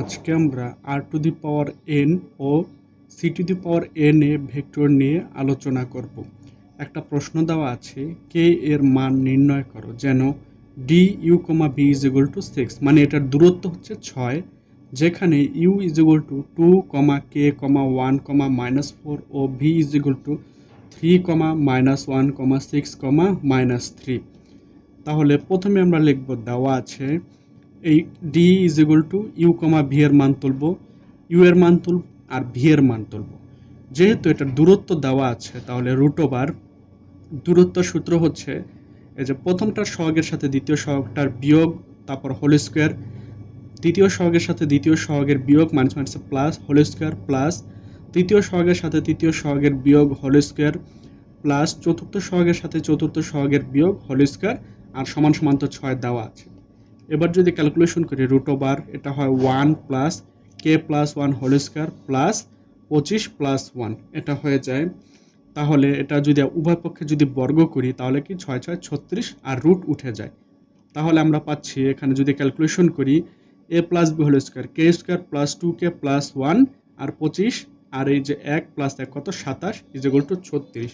আজকে আমরা R to the power N O C to the power N A vector নিয়ে আলোচনা করব। একটা প্রশ্ন দেওয়া আছে কে এর মান নির্ণয় করো, যেন D U comma B is equal to six মানে এটার দূরত্ব হচ্ছে ছয়, যেখানে U is equal to two comma K comma one comma minus four O V is equal to three comma minus one comma six comma minus three তাহলে প্রথমে আমরা লিখব দেওয়া আছে এই D is equal to U comma V এর মান তুলব। ইউ এর মান তুলব আর ভি এর মান তুলব। যেহেতু এটার দূরত্ব দেওয়া আছে, তাহলে রুট ওভার দূরত্ব সূত্র হচ্ছে এই যে প্রথমটার সহগের সাথে দ্বিতীয় সহগটার বিয়োগ, তারপর হোল স্কোয়ার তৃতীয় সহগের সাথে দ্বিতীয় সহগের বিয়োগ minus minus plus whole square plus তৃতীয় সহগের সাথে তৃতীয় সহগের বিয়োগ হোল স্কোয়ার প্লাস চতুর্থ সহগের সাথে চতুর্থ সহগের বিয়োগ হোল স্কোয়ার আর সমান সমান তো ছয় দেওয়া আছে। এবার যদি ক্যালকুলেশন করি রুট ওভার এটা হয় one plus K plus one whole square plus পঁচিশ প্লাস ওয়ান এটা হয়ে যায়। তাহলে এটা যদি উভয় পক্ষে যদি বর্গ করি, তাহলে কি ছয় ছয়, ছত্রিশ, আর রুট উঠে যায়। তাহলে আমরা পাচ্ছি, এখানে যদি ক্যালকুলেশন করি A plus B whole square K square plus two K plus one আর পঁচিশ, আর এই যে এক প্লাস এক, কত? সাতাশ ইজ ইকুয়াল টু ছত্রিশ।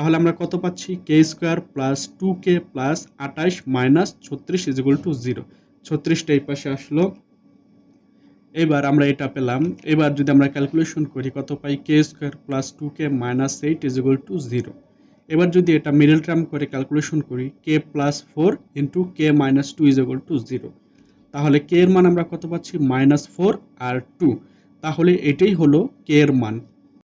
তাহলে আমরা কত পাচ্ছি? K square plus two K plus আঠাশ মাইনাস ছত্রিশ ইজ ইকুয়াল টু জিরো ছত্রিশটা এই পাশে আসলো। এবার আমরা এটা পেলাম। এবার যদি আমরা ক্যালকুলেশন করি, কত পাই? K square plus two K minus eight is equal to zero এবার যদি এটা মিডল টার্ম করে ক্যালকুলেশন করি K plus four into K minus two is equal to zero তাহলে কে এর মান আমরা কত পাচ্ছি? মাইনাস ফোর আর টু তাহলে এটাই হলো কে এর মান।